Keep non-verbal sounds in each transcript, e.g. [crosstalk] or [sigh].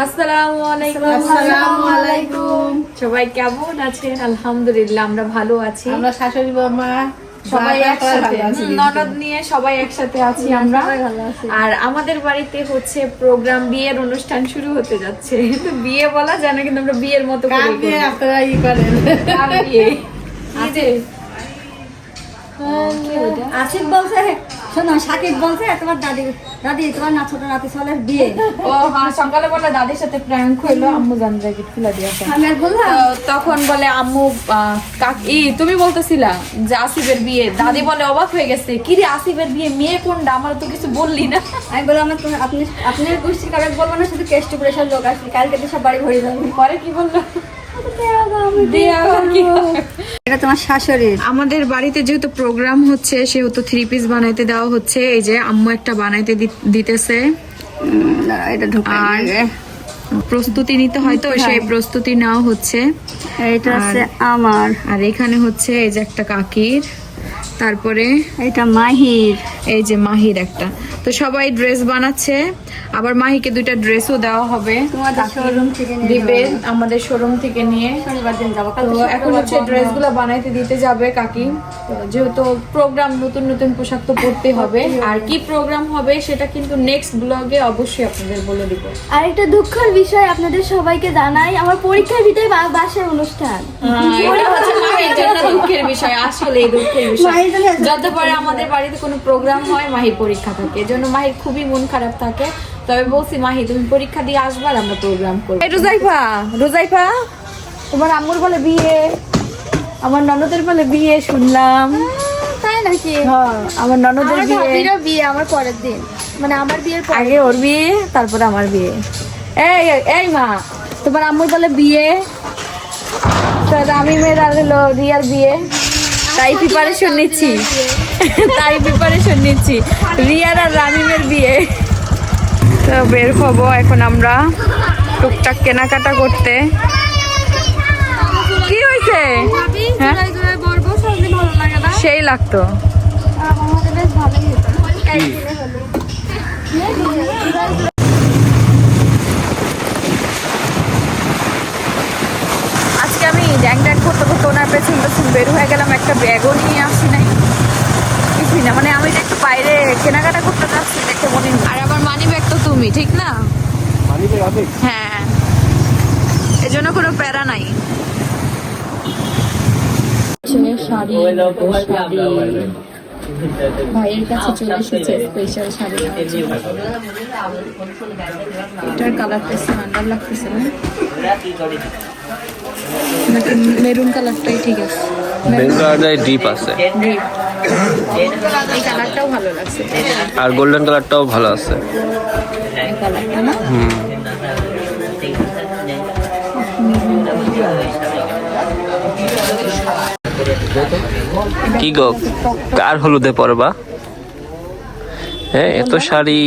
আসসালামু আলাইকুম। আসসালামু আলাইকুম। সবাই কেমন আছেন? আলহামদুলিল্লাহ আমরা ভালো আছি। আমরা শাশুড়ি বাবা সবাই একসাথে। ননদ নিয়ে সবাই একসাথে আছি আমরা। আর আমাদের বাড়িতে হচ্ছে প্রোগ্রাম বিয়ের অনুষ্ঠান শুরু হতে যাচ্ছে। বিয়ে বলা যায় না কিন্তু আমরা বিয়ের মতো কার করে। আপনারা ই করেন। বিয়ে? আছে আসিফ বলছে শোনো সাকিব বলছে তোমার দাদি দাদি তোমার না ছোট নাতি সোলের বিয়ে। ও হ্যাঁ সকালে বলে দাদির সাথে প্র্যাঙ্ক হইল আম্মু জান জ্যাকেট খুলে দিয়েছে। আমি আর বললাম। তখন বলে আম্মু কাক- তুমি বলতেছিলা যে আসিফের বিয়ে। দাদি বলে অবাক হয়ে গেছে কি রে আসিফের বিয়ে? মেয়ে কোনটা? আমার তো কিছু বললি না। আমি বললাম আমার আপনি আপনার গোষ্ঠীর কারণ বলব না শুধু কেষ্ট সব লোক আসবে। কালকে তো সব বাড়ি ভরে যাবে। পরে কি বলল? দিয়ে? এটা তোমার শাশুড়ির। আমাদের বাড়িতে যেহেতু প্রোগ্রাম হচ্ছে সেহেতু থ্রি পিস বানাইতে দেওয়া হচ্ছে। এই যে আম্মু একটা বানাইতে দিতেছে। এটা প্রস্তুতি নিতে হয়তো সেই প্রস্তুতি নেওয়া হচ্ছে। এটা হচ্ছে আমার। আর এখানে হচ্ছে এই যে একটা কাকির। তারপরে এটা মাহির। এই যে মাহির একটা। তো সবাই ড্রেস বানাচ্ছে। আবার মাহিকে দুইটা ড্রেসও দেওয়া হবে। তোমাদের শোরুম থেকে দিবে আমাদের শোরুম থেকে নিয়ে। এখন হচ্ছে ড্রেসগুলো বানাইতে দিতে যাবে কাকি। যেহেতু প্রোগ্রাম নতুন নতুন পোশাক তো পরতে হবে। আর কি প্রোগ্রাম হবে সেটা কিন্তু নেক্সট ব্লগে অবশ্যই আপনাদের বলে দিব। আরেকটা দুঃখের বিষয় আপনাদের সবাইকে জানাই আমার পরীক্ষার ভিতরে বাসার অনুষ্ঠান। জন্য দুঃখের বিষয় আসলে দুঃখের বিষয়। যত পরে আমাদের বাড়িতে কোনো প্রোগ্রাম হয় মাহির পরীক্ষা থাকে। এজন্য মাহির খুবই মন খারাপ থাকে। তবে বলছি মাহি তুমি পরীক্ষা দিয়ে আসবার আমরা প্রোগ্রাম করব। রোজাইফা রোজাইফা তোমার আম্মুর বলে বিয়ে। আমার ননদের বলে বিয়ে শুনলাম। তাই নাকি? হ্যাঁ আমার ননদের বিয়ে। বিয়ে আমার পরের দিন। মানে আমার বিয়ের আগে ওর বিয়ে তারপরে আমার বিয়ে। এই এই মা তোমার আম্মুর বলে বিয়ে। তো আমি মেয়ের হলো রিয়ার বিয়ে। তাই প্রিপারেশন নিচ্ছি। [laughs] তাই প্রিপারেশন নিচ্ছি। রিয়ার আর রামিমের বিয়ে। তো বের হব এখন আমরা টুকটাক কেনাকাটা করতে। কি হয়েছে? হ্যাঁ? গর্ব সবই ভালো লাগে না। সেই লাগতো। আজকে আমি ড্যাং ড্যাং করতে করতে ওনার পেছন পেছন বের হয়ে গেলাম একটা ব্যাগও নিয়ে আসি নাই। কিছুই না মানে আমি একটু বাইরে কেনাকাটা করতে যাচ্ছি দেখে মনে হয়। আর আমার মানি ব্যাগ তো তুমি ঠিক না? হ্যাঁ। এজন্য কোনো প্যারা নাই। শাড়ি ভাইয়ের কাছে চলে এসেছে স্পেশাল শাড়ি। এটার কালারটা স্ট্যান্ডার্ড লাগতেছে না? মেরুন কালারটাই ঠিক আছে। ডিপ আছে। এই কালারটাও ভালো লাগছে। আর গোল্ডেন কালারটাও ভালো আছে। এই কালারটা না? কি গো? কার হলুদে পরবা? হ্যাঁ এত শাড়ি।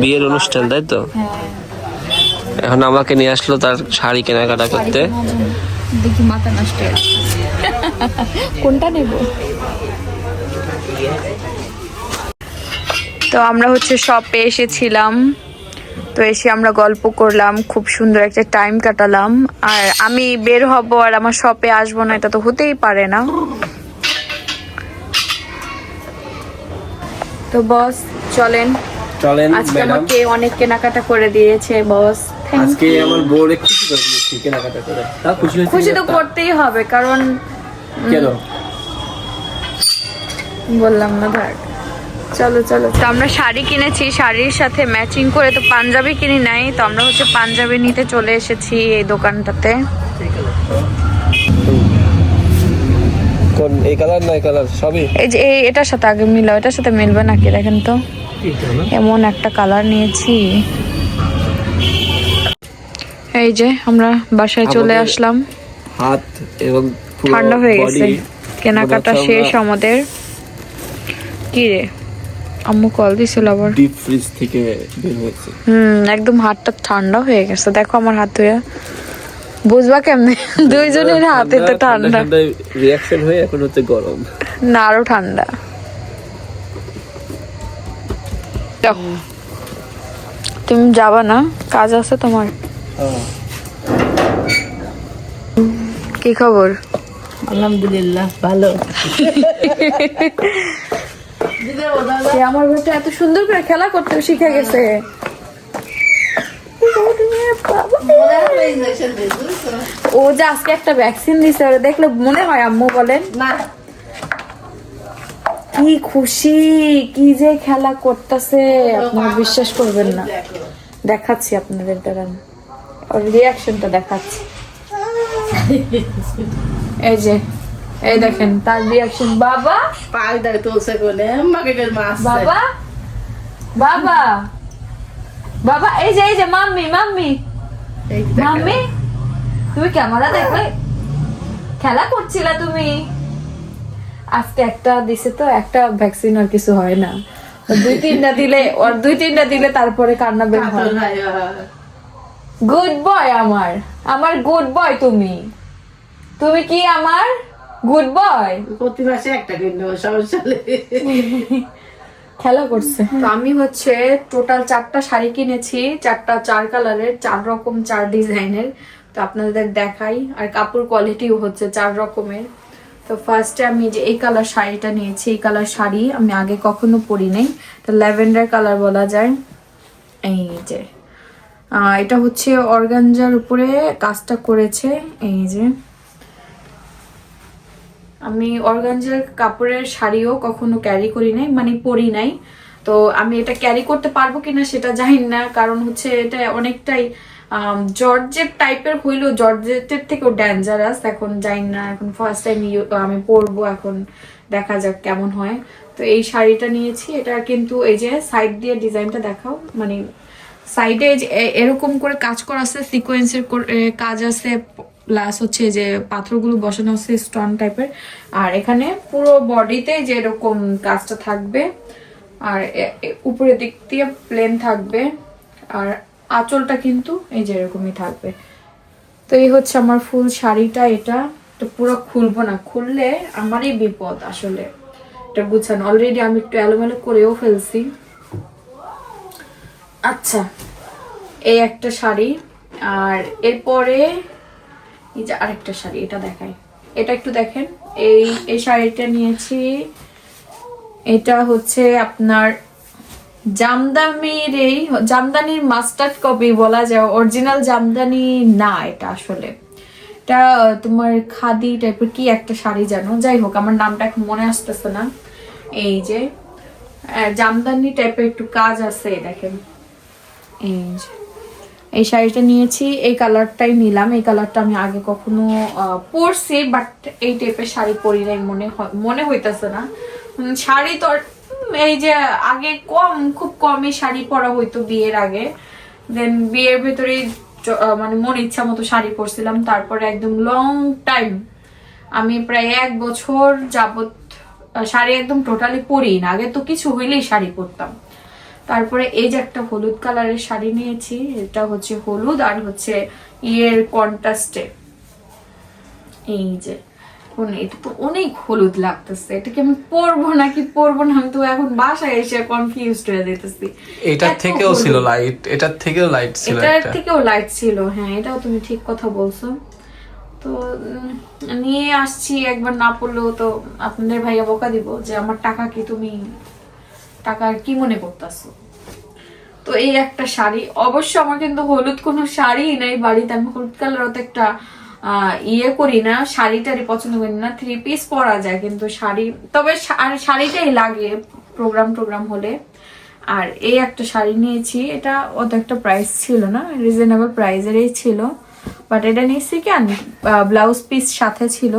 বিয়ের অনুষ্ঠান তাই তো? এখন আমাকে নিয়ে আসলো তার শাড়ি কেনাকাটা করতে। দেখি মাথা নষ্ট কোনটা নেব? তো আমরা হচ্ছে শপে এসেছিলাম। তো এসে আমরা গল্প করলাম খুব সুন্দর একটা টাইম কাটালাম। আর আমি বের হব আর আমার শপে আসব না এটা তো হতেই পারে না। তো বস চলেন। চলেন আজকে আমাকে অনেক কেনাকাটা করে দিয়েছে বস আজকে আমার বউর খুশি করে দিয়েছি কেনাকাটা করে। তা খুশি হয়েছে খুশি তো করতেই হবে কারণ কেন? বললাম না থাক। চলো চলো। তো আমরা শাড়ি কিনেছি শাড়ির সাথে ম্যাচিং করে তো পাঞ্জাবি কিনি নাই তো আমরা হচ্ছে পাঞ্জাবি নিতে চলে এসেছি এই দোকানটাতে। কোন এই কালার না এই কালার? সবই? এই যে এই এটার সাথে আগে মিলাও এটার সাথে মিলবে নাকি দেখেন তো? এমন একটা কালার নিয়েছি। এই যে আমরা বাসায় চলে আসলাম। হাত এবং ঠান্ডা হয়ে গেছে। কেনাকাটা শেষ আমাদের। কি রে? আম্মু কল দিছিল আবার। ডিপ ফ্রিজ থেকে বের হয়েছে। হুম একদম হাতটা ঠান্ডা হয়ে গেছে। দেখো আমার হাত ধুয়ে। বুঝবা কেমনে? দুইজনের হাতে তো ঠান্ডা রিয়াকশন হয়ে এখন হচ্ছে গরম। না আরও ঠান্ডা। তুমি যাবা না? কাজ আছে তোমার? কি খবর? আলহামদুলিল্লাহ ভালো। [laughs] সে আমার বেটা এত সুন্দর করে খেলা করতে শিখে গেছে। ও যে আজকে একটা ভ্যাকসিন দিছে ওরা দেখলে মনে হয় আম্মু বলেন। না। কি খুশি কি যে খেলা করতেছে। আপনারা বিশ্বাস করবেন না। দেখাচ্ছি আপনাদের দাঁড়ান ওর রিয়াকশনটা দেখাচ্ছি। এই যে। এই দেখেন তার রিয়াকশন বাবা! পাক দেখ তুলছে কোলে মাকে গেল মাছ বাবা! বাবা! বাবা এই যে এই যে মাম্মি মাম্মি! মাম্মি তুমি ক্যামেরা দেখবে খেলা করছিলা তুমি? আজকে একটা দিছে তো একটা ভ্যাকসিন আর কিছু হয় না। দুই তিনটা দিলে ওর দুই তিনটা দিলে তারপরে কান্না বের হয়। গুড বয় আমার। আমার গুড বয় তুমি। তুমি কি আমার? গুড বয় প্রতি মাসে একটা কিনবো সমস্যা খেলা করছে। তো আমি হচ্ছে টোটাল চারটা শাড়ি কিনেছি চারটা চার কালারের চার রকম চার ডিজাইনের তো আপনাদের দেখাই আর কাপড় কোয়ালিটিও হচ্ছে চার রকমের। তো ফার্স্টে আমি যে এই কালার শাড়িটা নিয়েছি এই কালার শাড়ি আমি আগে কখনো পরি নাই। তো ল্যাভেন্ডার কালার বলা যায়। এই যে এটা হচ্ছে অর্গানজার উপরে কাজটা করেছে। এই যে আমি অর্গানজার কাপড়ের শাড়িও কখনো ক্যারি করি নাই মানে পরি নাই। তো আমি এটা ক্যারি করতে পারব কিনা সেটা জানি না, কারণ হচ্ছে এটা অনেকটাই জর্জেট টাইপের হইল জর্জেটের থেকেও ডেঞ্জারাস এখন জানি না, এখন ফার্স্ট টাইম আমি পরবো, এখন দেখা যাক কেমন হয়। তো এই শাড়িটা নিয়েছি, এটা কিন্তু এই যে সাইড দিয়ে ডিজাইনটা দেখাও মানে সাইডে এরকম করে কাজ করা আছে সিকোয়েন্সের কাজ আছে প্লাস হচ্ছে যে পাথরগুলো বসানো হচ্ছে স্টোন টাইপের আর এখানে পুরো বডিতে যে এরকম কাজটা থাকবে, আর উপরের দিক দিয়ে প্লেন থাকবে, আর আঁচলটা কিন্তু এই যে এরকমই থাকবে। তো এই হচ্ছে আমার ফুল শাড়িটা এটা। তো পুরো খুলবো না, খুললে আমারই বিপদ আসলে। এটা গুছানো। অলরেডি আমি একটু এলোমেলো করেও ফেলছি। আচ্ছা এই একটা শাড়ি। আর এরপরে এই যে আরেকটা শাড়ি, এটা দেখাই। এটা একটু দেখেন, এই এই শাড়িটা নিয়েছি। এটা হচ্ছে আপনার জামদানির এই, জামদানির মাস্টার্ড কপি বলা যায়, অরিজিনাল জামদানি না এটা আসলে। এটা তোমার খাদি টাইপের কি একটা শাড়ি জানো? যাই হোক, আমার নামটা এখন মনে আসতেছে না। এই যে জামদানি টাইপের একটু কাজ আছে দেখেন। এই যে। এই শাড়িটা নিয়েছি, এই কালারটাই নিলাম। এই কালারটা আমি আগে কখনো পরছি বাট এই টাইপের শাড়ি পরি নাই মনে মনে হইতেছে না। শাড়ি তো এই যে আগে কম, খুব কমই শাড়ি পরা হইতো বিয়ের আগে। দেন বিয়ের ভেতরে মানে মন ইচ্ছা মতো শাড়ি পরছিলাম। তারপরে একদম লং টাইম আমি প্রায় এক বছর যাবত শাড়ি একদম টোটালি পরি না। আগে তো কিছু হইলেই শাড়ি পরতাম। তারপরে এই যে একটা হলুদ কালারের শাড়ি নিয়েছি এটা হচ্ছে হলুদ আর হচ্ছে ইয়ের কন্ট্রাস্টে এই যে এটা তো অনেক হলুদ লাগতেছে এটাকে আমি পরবো নাকি পরবো না? আমি তো এখন বাসায় এসে কনফিউজড হয়ে যেতেছি। এটার থেকেও ছিল লাইট এটার থেকেও লাইট ছিল এটার থেকেও লাইট ছিল হ্যাঁ এটাও তুমি ঠিক কথা বলছো। তো নিয়ে আসছি একবার না পড়লেও তো আপনাদের ভাইয়া বকা দিব যে আমার টাকা কি তুমি টাকা কি মনে করতেছো? তো এই একটা শাড়ি, অবশ্য আমার কিন্তু হলুদ কোনো শাড়ি নাই, বাড়িতে আমি হলুদ কালার অত একটা ইয়ে করি না শাড়ি টাড়ি পছন্দ করি না থ্রি পিস পরা যায় কিন্তু শাড়ি, তবে শাড়িটাই লাগে প্রোগ্রাম টোগ্রাম হলে। আর এই একটা শাড়ি নিয়েছি, এটা অত একটা প্রাইস ছিল না রিজনেবল প্রাইসেরই ছিল। বাট এটা নিয়েছি কেন ব্লাউজ পিস সাথে ছিল,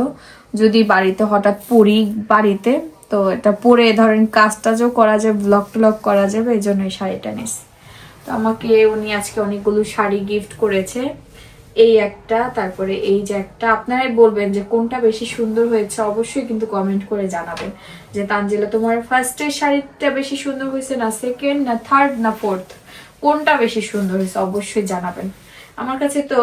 যদি বাড়িতে হঠাৎ পরি, বাড়িতে তো এটা পরে ধরেন কাজ টাজও করা যায় ব্লগ টলগ করা যাবে, এই জন্য এই শাড়িটা নিয়েছি তো আমাকে উনি আজকে অনেকগুলো শাড়ি গিফট করেছে। এই একটা, তারপরে এই যে একটা। আপনারাই বলবেন যে কোনটা বেশি সুন্দর হয়েছে, অবশ্যই কিন্তু কমেন্ট করে জানাবেন। যে তানজিলা, তোমার ফার্স্টের শাড়িটা বেশি সুন্দর হয়েছে না সেকেন্ড না থার্ড না ফোর্থ কোনটা বেশি সুন্দর হয়েছে, অবশ্যই জানাবেন। আমার কাছে তো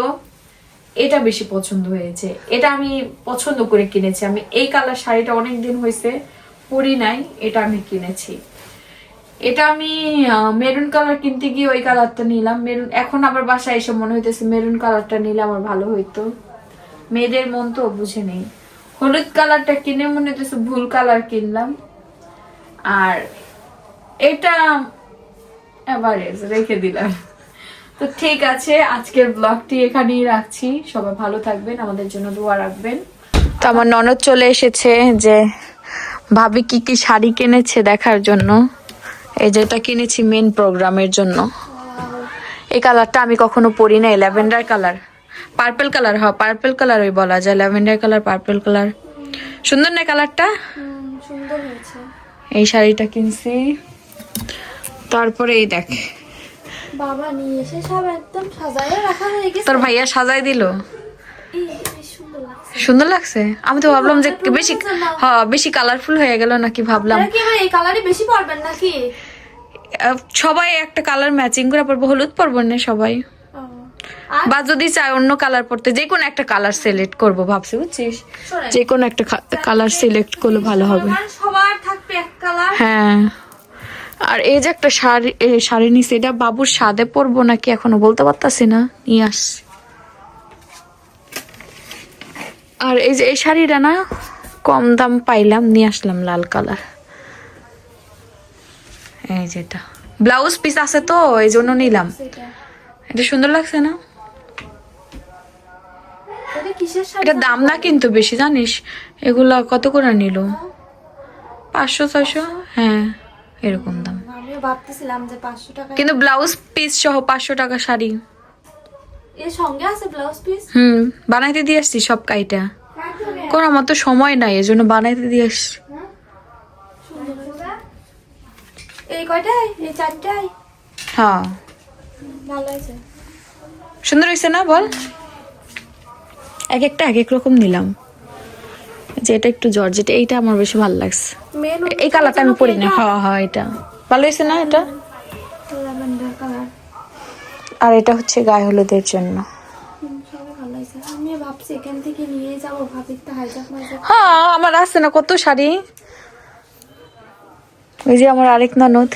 এটা বেশি পছন্দ হয়েছে। এটা আমি পছন্দ করে কিনেছি। আমি এই কালার শাড়িটা অনেক দিন হয়েছে। পরি নাই, এটা আমি কিনেছি। এটা আমি মেরুন কালার কিনতে গিয়ে ওই কালারটা নিলাম। মেরুন এখন আবার বাসায় এসে মনে হইতেছে মেরুন কালারটা নিলে আমার ভালো হইতো। মেয়েদের মন তো বুঝে নেই। হলুদ কালারটা কিনে মনে হইতেছে ভুল কালার কিনলাম। আর এটা এভারেজ রেখে দিলাম। তো ঠিক আছে, আজকের ব্লগটি এখানেই রাখছি। সবাই ভালো থাকবেন, আমাদের জন্য দোয়া রাখবেন। তো আমার ননদ চলে এসেছে যে ভাবি কি কি শাড়ি কিনেছে দেখার জন্য? এই যেটা কিনেছি মেন প্রোগ্রামের জন্য। এই কালারটা আমি কখনো পরি নাই ল্যাভেন্ডার কালার পার্পল কালার হয় পার্পল কালার ওই বলা যায়। ল্যাভেন্ডার কালার পার্পল কালার সুন্দর না কালারটা এই শাড়িটা কিনছি। তারপরে এই দেখ। বাবা নিয়ে এসে সব একদম সাজায় রাখা হয়ে গেছে। তোর ভাইয়া সাজাই দিল? সুন্দর লাগছে। আমি তো ভাবলাম যে বেশি হ্যাঁ বেশি কালারফুল হয়ে গেল নাকি ভাবলাম। এই কালারই বেশি পরবেন নাকি? সবাই একটা কালার ম্যাচিং করে পরবো হলুদ পরবো না সবাই? বা যদি চাই অন্য কালার পরতে যে কোনো একটা কালার সিলেক্ট করব ভাবছি বুঝছিস? যে কোনো একটা কালার সিলেক্ট করলে ভালো হবে। সবার থাকবে এক কালার হ্যাঁ। আর এই যে একটা শাড়ি শাড়ি নিছি এটা বাবুর সাদে পরবো নাকি এখনও বলতে পারতাছি না? নিয়ে আসছি। আর এই যে এই শাড়িটা না কম দাম পাইলাম নিয়ে আসলাম লাল কালার। এই যেটা ব্লাউজ পিস আছে তো এই জন্য নিলাম। এটা সুন্দর লাগছে না? এটা দাম না কিন্তু বেশি জানিস? এগুলা কত করে নিল? পাঁচশো ছয়শো? হ্যাঁ এরকম দাম। ভাবতেছিলাম যে পাঁচশো টাকা কিন্তু ব্লাউজ পিস সহ পাঁচশো টাকা শাড়ি। এর সঙ্গে আছে ব্লাউজ পিস হুম বানাইতে দিয়ে আসছি সব কাইটা। কোন আমার তো সময় নাই এজন্য বানাইতে দিয়ে আসছি। এই কয়টাই এই চারটাই হ্যাঁ। ভালো হয়েছে। সুন্দর হয়েছে না বল? এক একটা এক এক রকম নিলাম। যে এটা একটু জর্জেট এইটা আমার বেশি ভালো লাগছে। এই কালারটা আমি পরি না। হ্যাঁ হ্যাঁ এটা। ভালো হয়েছে না এটা? আর এটা হচ্ছে গায়ে হলুদের জন্য। হ্যাঁ আমার আছে না কত শাড়ি? ওই যে আমার আরেক ননদ।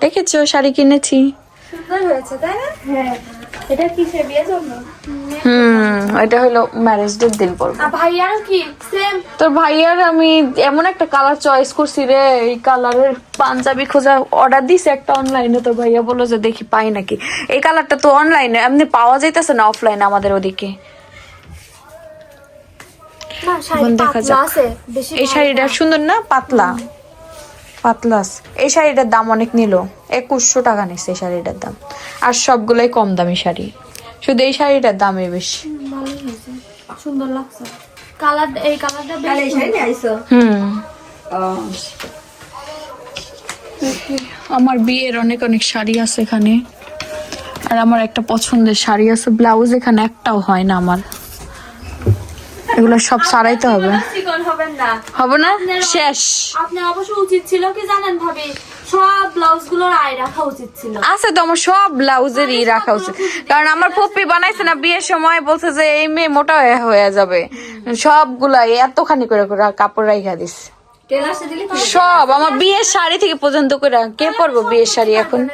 দেখেছ শাড়ি কিনেছি। সুন্দর হয়েছে তাই না? হ্যাঁ। এটা কিসে বিয়ের জন্য? হুম এটা হলো ম্যারেজ ডের দিন পরবো। আর ভাইয়ারও কি? সেম তোর ভাইয়ার আমি এমন একটা কালার চয়েস করছি রে এই কালারের পাঞ্জাবি খোঁজা অর্ডার দিছে একটা অনলাইনে তোর ভাইয়া বলল যে দেখি পাই নাকি। এই কালারটা তো অনলাইনে এমনি পাওয়া যাইতেছে না অফলাইনে আমাদের ওদিকে? দেখা যাক। এই শাড়িটা সুন্দর না পাতলা? পাতলা আছে। এই শাড়িটার দাম অনেক নিল। একুশশো টাকা নিচ্ছে এই শাড়িটার দাম। আর সবগুলোই কম দামি শাড়ি। শুধু এই শাড়িটার দামই বেশি। সুন্দর লাগছে। কালার এই কালারটা বেশ সুন্দর। হুম। আমার বিয়ের অনেক অনেক শাড়ি আছে এখানে। আর আমার একটা পছন্দের শাড়ি আছে ব্লাউজ এখানে একটাও হয় না আমার। এগুলো সব সারাইতে হবে। হবেন না। হবে না? শেষ। আপনি অবশ্য উচিত ছিল কি জানেন ভাবি? সব ব্লাউজ আয় রাখা উচিত ছিল। আছে তো আমার সব ব্লাউজেরই রাখা উচিত। কারণ আমার পপ্পি বানাইছে না বিয়ের সময় বলছে যে এই মেয়ে মোটা হয়ে- যাবে। সবগুলাই এতখানি করে করে কাপড় রাইখা দিস। সব আমার বিয়ের শাড়ি থেকে পর্যন্ত করে কে পরবো বিয়ের শাড়ি এখন?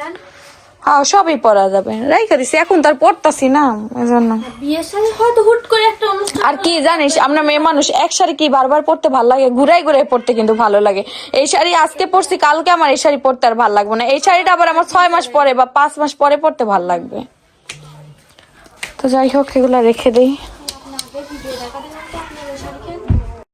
হ্যাঁ সবই পরা যাবে। রাইখা দিছি এখন তার পরতাছি না এজন্য। বিয়ের সাথে হয়তো হুট করে একটা অনুষ্ঠান আর কি জানিস আমরা মেয়ে মানুষ এক শাড়ি কি বারবার পরতে ভালো লাগে? ঘুরাই ঘুরাই পরতে কিন্তু ভালো লাগে। এই শাড়ি আজকে পরছি কালকে আমার এই শাড়ি পরতে আর ভালো লাগবে না। এই শাড়িটা আবার আমার ছয় মাস পরে বা পাঁচ মাস পরে পরতে ভালো লাগবে। তো যাই হোক এগুলো রেখে দেই।